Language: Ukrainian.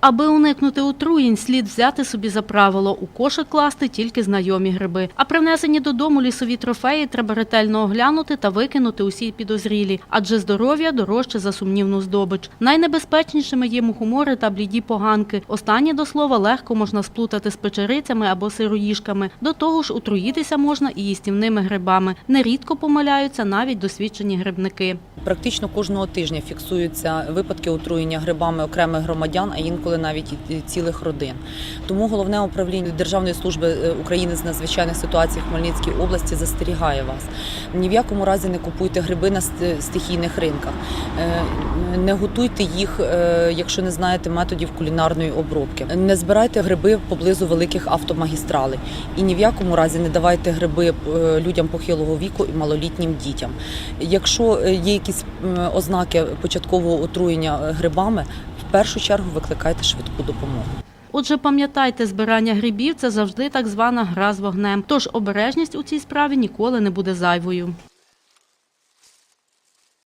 Аби уникнути отруєнь, слід взяти собі за правило у кошик класти тільки знайомі гриби. А при внесенні додому лісові трофеї треба ретельно оглянути та викинути усі підозрілі, адже здоров'я дорожче за сумнівну здобич. Найнебезпечнішими є мухомори та бліді поганки. Останні до слова легко можна сплутати з печерицями або сироїжками. До того ж, отруїтися можна і їстівними грибами. Нерідко помиляються навіть досвідчені грибники. Практично кожного тижня фіксуються випадки отруєння грибами окремих громадян, а інколи навіть і цілих родин. Тому головне управління Державної служби е, України з надзвичайних ситуацій в Хмельницькій області застерігає вас. Ні в якому разі не купуйте гриби на стихійних ринках, Е, не готуйте їх, е, якщо не знаєте методів кулінарної обробки. Не збирайте гриби поблизу великих автомагістралей і ні в якому разі не давайте гриби людям похилого віку і малолітнім дітям. Якщо є якісь ознаки початкового отруєння грибами, в першу чергу викликайте швидку допомогу. Отже, пам'ятайте, збирання грибів це завжди так звана гра з вогнем. Тож обережність у цій справі ніколи не буде зайвою.